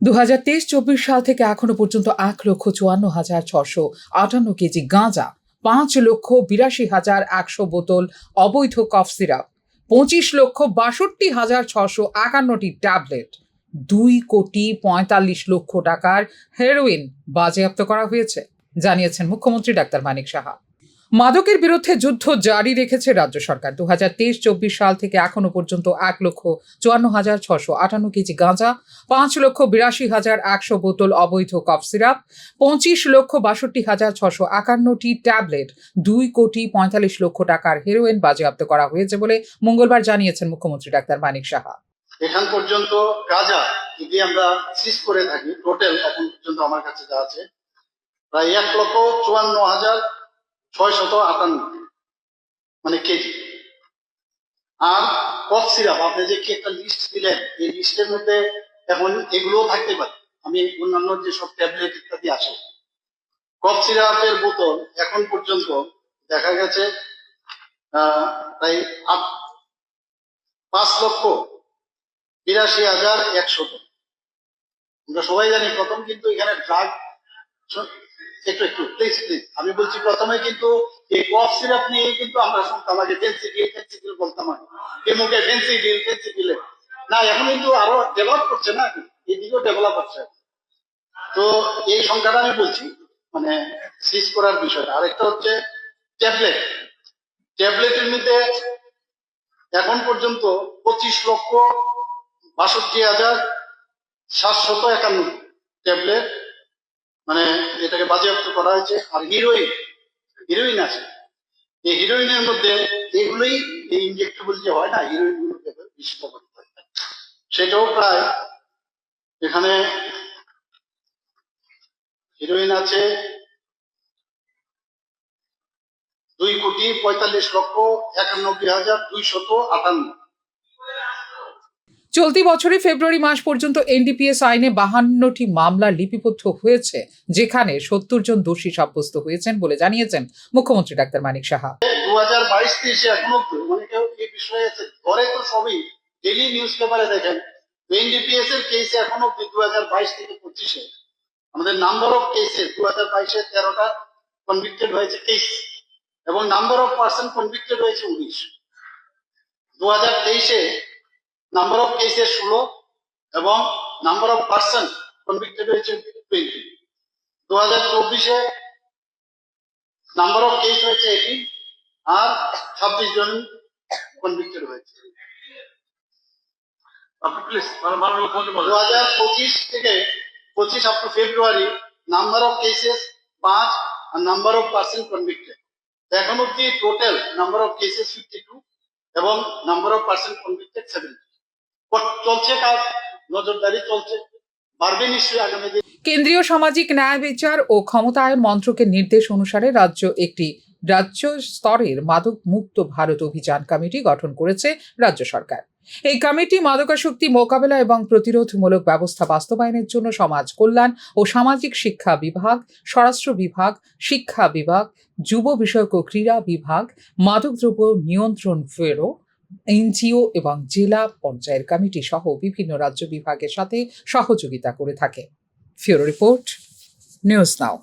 দু হাজার তেইশ, চব্বিশ সাল থেকে এখনও পর্যন্ত এক লক্ষ চুয়ান্ন হাজার ছশো আটান্ন কেজি গাঁজা, পাঁচ লক্ষ বিরাশি হাজার একশো বোতল অবৈধ কফ সিরাপ, পঁচিশ লক্ষ বাষট্টি হাজার ছশো একান্নটি ট্যাবলেট, দুই কোটি পঁয়তাল্লিশ লক্ষ টাকার হেরোইন বাজেয়াপ্ত করা হয়েছে, জানিয়েছেন মুখ্যমন্ত্রী ডাক্তার মানিক সাহা। মাদকের বিরুদ্ধে যুদ্ধ জারি রেখেছে রাজ্য সরকার। দু হাজার তেইশ, চব্বিশ সাল থেকে এখনও পর্যন্ত এক লক্ষ চুয়ান্ন হাজার ছশো আটান্ন কেজি গাঁজা, পাঁচ লক্ষ বিরাশি হাজার একশো বোতল অবৈধ কফ সিরাপ, পঁচিশ লক্ষ বাষট্টি হাজার ছশো একান্নটি ট্যাবলেট, দুই কোটি পঁয়তাল্লিশ লক্ষ টাকার হেরোইন বাজেয়াপ্ত করা হয়েছে বলে মঙ্গলবার জানিয়েছেন মুখ্যমন্ত্রী ডাক্তার মানিক সাহা। এখান পর্যন্ত গাঁজা যদি আমরা সিজ করে থাকি টোটাল এখন পর্যন্ত আমার কাছে যা আছে, প্রায় এক লক্ষ চুয়ান্ন হাজার ছয় শত আটান্ন। মানে কেজি। আর কফ সিরাপ, আপনি যে একটা লিস্ট দিলেন, এই লিস্টের মধ্যে এখন এগুলোও থাকতে পারে। আমি অন্যান্য যে সব ট্যাবলেট ইত্যাদি আসে কফ সিরাপের বোতল এখন পর্যন্ত দেখা গেছে প্রায় আট- পাঁচ লক্ষ বিরাশি হাজার একশত। আমরা সবাই জানি প্রথম কিন্তু এখানে ড্রাগ একটু একটু প্লিজ প্লিজ আমি বলছি প্রথমে কিন্তু এই কফ সিরাপ নিয়ে কিন্তু আমরা শুনতাম আগে ফেন্সিডিল ফেন্সিডিল বলতাম আগে। এই মুখে ফেন্সিডিল ফেন্সিডিল না, এখন কিন্তু আরও ডেভেলপ করছে না এইদিকেও ডেভেলপ হচ্ছে। তো এই সংখ্যাটা আমি বলছি মানে সিজ করার বিষয়টা। আরেকটা হচ্ছে ট্যাবলেট ট্যাবলেটের মধ্যে এখন পর্যন্ত পঁচিশ লক্ষ বাষট্টি হাজার সাতশত একান্ন ট্যাবলেট মানে এটাকে বাজেয়াপ্ত করা হয়েছে। আর হিরোইন হিরোইন আছে। এই হিরোইনের মধ্যে এগুলোই এই ইনজেক্টেবল যে হয় না হিরোইনগুলো বিশুদ্ধ করতে হয় সেটাও প্রায় এখানে হিরোইন আছে দুই কোটি পঁয়তাল্লিশ লক্ষ একানব্বই হাজার দুইশত আটান্ন। চলতি বছরে ফেব্রুয়ারি মাস পর্যন্ত এনডিপিএস আইনে বাহান্নটি মামলা লিপিবদ্ধ হয়েছে, যেখানে সত্তর জন দোষী সাব্যস্ত হয়েছেন বলে জানিয়েছেন মুখ্যমন্ত্রী ডাক্তার মানিক সাহা। দু হাজার বাইশ তেইশে এখনও এই বিষয়ে ঘরে তো সবই ডেলি নিউজ পেপারে দেখেন। এনডিপিএস এর কেসে এখনও দু হাজার বাইশ থেকে পঁচিশে। আমাদের নাম্বার অফ কেসে দু হাজার বাইশে তেরোটা কনভিক্টেড হয়েছে কেস এবং নাম্বার অফ পার্সন কনভিক্টেড হয়েছে উনিশ। দু হাজার তেইশে নাম্বার অফ কেসে ষোলো এবং নাম্বার অফ পার্সন কনভিক্টেড হয়েছে টোয়েন্টি দু হাজার চব্বিশে নাম্বার অফ কেস হয়েছে এইটিন আর ছাব্বিশ জন কনভিক্টেড হয়েছে। মুখ্যমন্ত্রী দু হাজার পঁচিশ থেকে পঁচিশ up to February number of cases পাঁচ আর নাম্বার অফ পার্সন কনভিক্টেড এখন অব্দি total number of cases fifty two এবং number of person convicted seventy চলছে কাজ, নজরদারি চলছে। কেন্দ্রীয় সামাজিক ন্যায় বিচার ও ক্ষমতায়ন মন্ত্রকের নির্দেশ অনুসারে রাজ্য একটি রাজ্য স্তরের মাদক মুক্ত ভারত অভিযান কমিটি গঠন করেছে রাজ্য সরকার। এই কমিটি মাদকাসক্তি মোকাবেলা এবং প্রতিরোধমূলক ব্যবস্থা বাস্তবায়নের জন্য সমাজ কল্যাণ ও সামাজিক শিক্ষা বিভাগ, স্বরাষ্ট্র বিভাগ, শিক্ষা বিভাগ, যুব বিষয়ক ও ক্রীড়া বিভাগ, মাদকদ্রব্য নিয়ন্ত্রণ ব্যুরো এনজিও এবং জেলা পর্যায়ের কমিটি সহ বিভিন্ন রাজ্য বিভাগের সাথে সহযোগিতা করে থাকে। ফিউরো রিপোর্ট, নিউজ নাও।